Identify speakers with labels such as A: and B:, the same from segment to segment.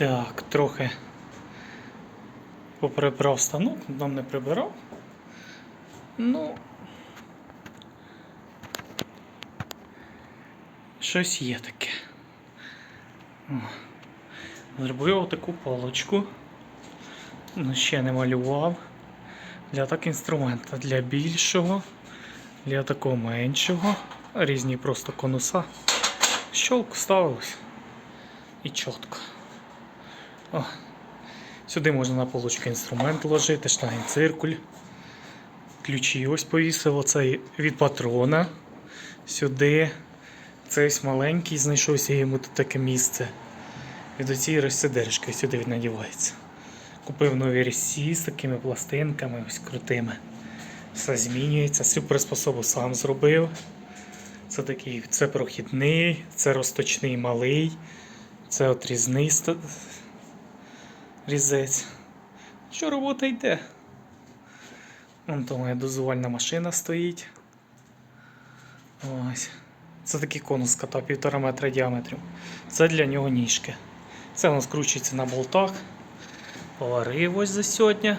A: Так, трохи поприбрав станок, нам не прибирав. Ну. Щось є таке. Зробив таку паличку. Ну, ще не малював. Для так інструмента. Для більшого, для такого меншого. Різні просто конуса. Щолк ставилось. І чітко. О. Сюди можна на полочку інструмент ложити, штанги циркуль. Ключі ось повісив. Оцей від патрона. Сюди. Цей маленький, знайшовся йому тут таке місце. Від оцієї розсидержки сюди він надівається. Купив нові різці з такими пластинками, ось крутими. Все змінюється. Цю приспособу сам зробив. Це такий, це прохідний, це розточний малий, це отрізний різець. Що робота йде? Вон то моя дозувальна машина стоїть. Ось. Це такий конус кота півтора метра діаметрів. Це для нього ніжки. Це воно скручується на болтах. Поварив ось за сьогодні.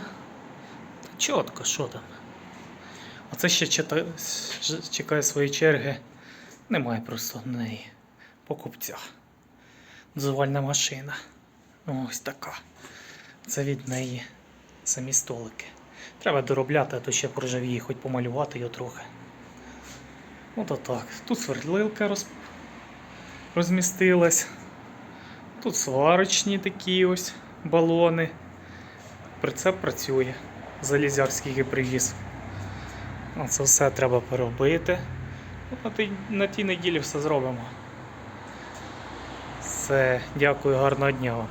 A: Чітко, що там. Оце ще чекає своєї черги. Немає просто неї покупця. Дозувальна машина. Ось така. Це від неї самі столики. Треба доробляти, а то ще прожавіє, хоч помалювати його трохи. Ото так. Тут свердлилка роз... розмістилась. Тут сварочні такі ось балони. Прицеп працює. Залізяк скільки привіз. Це все треба поробити. От На тій, на тій неділі все зробимо. Все, дякую, гарного дня вам.